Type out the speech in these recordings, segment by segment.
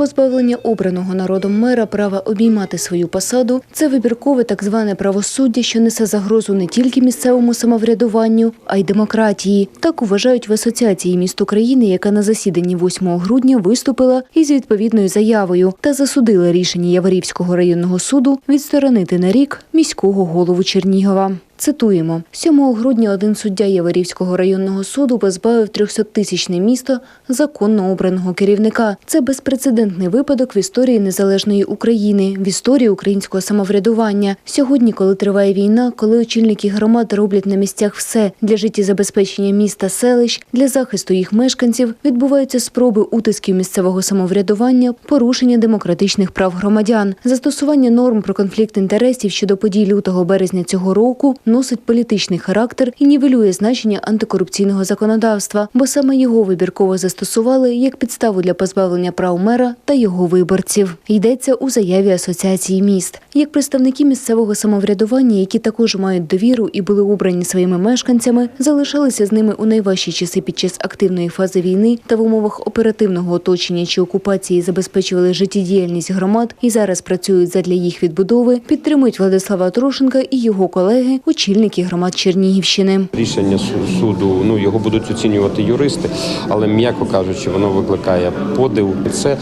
Позбавлення обраного народом мера права обіймати свою посаду це вибіркове так зване правосуддя, що несе загрозу не тільки місцевому самоврядуванню, а й демократії. Так вважають в асоціації міст України, яка на засіданні 8 грудня виступила із відповідною заявою та засудила рішення Яворівського районного суду відсторонити на рік міського голову Чернігова. Цитуємо, 7 грудня один суддя Яворівського районного суду позбавив 300-тисячне місто законно обраного керівника. Це безпрецедентний випадок в історії незалежної України, в історії українського самоврядування. Сьогодні, коли триває війна, коли очільники громад роблять на місцях все для життєзабезпечення міста, селищ, для захисту їх мешканців, відбуваються спроби утисків місцевого самоврядування, порушення демократичних прав громадян, застосування норм про конфлікт інтересів щодо подій лютого березня цього року носить політичний характер і нівелює значення антикорупційного законодавства, бо саме його вибірково застосували як підставу для позбавлення прав мера та його виборців. Йдеться у заяві асоціації міст. Як представники місцевого самоврядування, які також мають довіру і були обрані своїми мешканцями, залишалися з ними у найважчі часи під час активної фази війни та в умовах оперативного оточення чи окупації забезпечували життєдіяльність громад і зараз працюють задля їх відбудови, підтримують Владислава Трошенка і його колеги, очільники громад Чернігівщини. Рішення суду ну його будуть оцінювати юристи, але м'яко кажучи, воно викликає подив. Це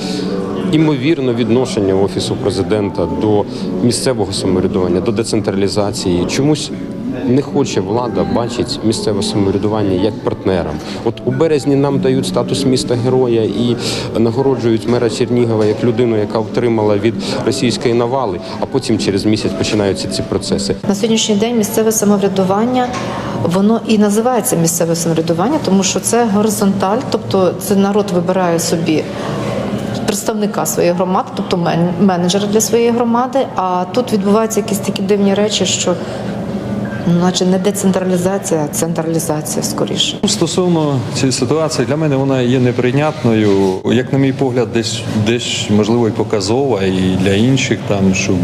імовірно відношення офісу президента до місцевого самоврядування, до децентралізації. Чомусь не хоче влада бачить місцеве самоврядування як партнером. От у березні нам дають статус міста героя і нагороджують мера Чернігова як людину, яка отримала від російської навали, а потім через місяць починаються ці процеси. На сьогоднішній день місцеве самоврядування воно і називається місцеве самоврядування, тому що це горизонталь, тобто це народ вибирає собі. Представника своєї громади, тобто менеджера для своєї громади. А тут відбуваються якісь такі дивні речі, що ну, наче не децентралізація, а централізація скоріше. Стосовно цієї ситуації, для мене вона є неприйнятною. Як на мій погляд, десь десь можливо і показова, і для інших там, щоб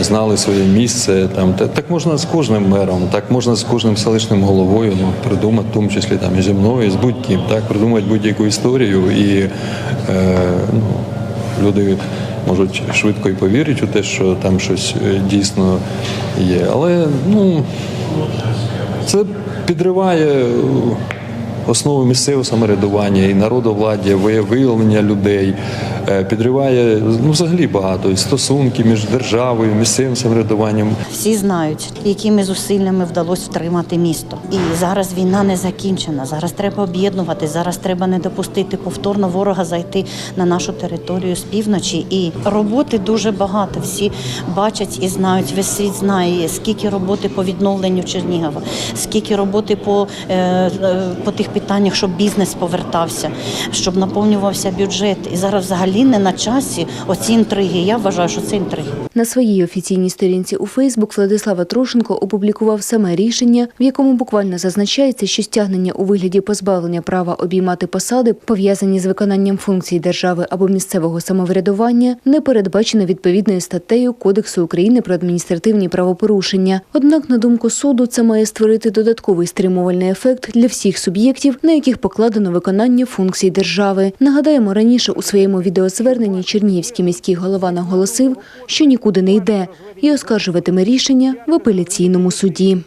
знали своє місце. Там та- так можна з кожним мером, так можна з кожним селищним головою. Ну придумати, в тому числі там і зі мною, і з будь-ким, так придумати будь-яку історію і е, ну, люди. Можуть швидко і повірити у те, що там щось е, дійсно є. Але ну це підриває основу місцевого самоврядування і народовладдя, виявлення людей, е, підриває ну, взагалі багато і стосунки між державою, місцевим самоврядуванням. Всі знають, якими зусиллями вдалося втримати місто. І зараз війна не закінчена. Зараз треба об'єднувати. Зараз треба не допустити повторно ворога зайти на нашу територію з півночі. І роботи дуже багато. Всі бачать і знають. Весь світ знає, скільки роботи по відновленню Чернігова, скільки роботи по, е, е, по тих питаннях, щоб бізнес повертався, щоб наповнювався бюджет. І зараз взагалі не на часі оці інтриги. Я вважаю, що це інтриги. На своїй офіційній сторінці у Фейсбук Владислава Трошенко опублікував саме рішення, в якому буквально зазначається, що стягнення у вигляді позбавлення права обіймати посади, пов'язані з виконанням функцій держави або місцевого самоврядування, не передбачено відповідною статтею Кодексу України про адміністративні правопорушення. Однак, на думку суду, це має створити додатковий стримувальний ефект для всіх суб'єктів, на яких покладено виконання функцій держави. Нагадаємо, раніше у своєму відеозверненні Чернігівський міський голова наголосив, що нікуди не йде і оскаржуватиме рішення в апеляційному суді.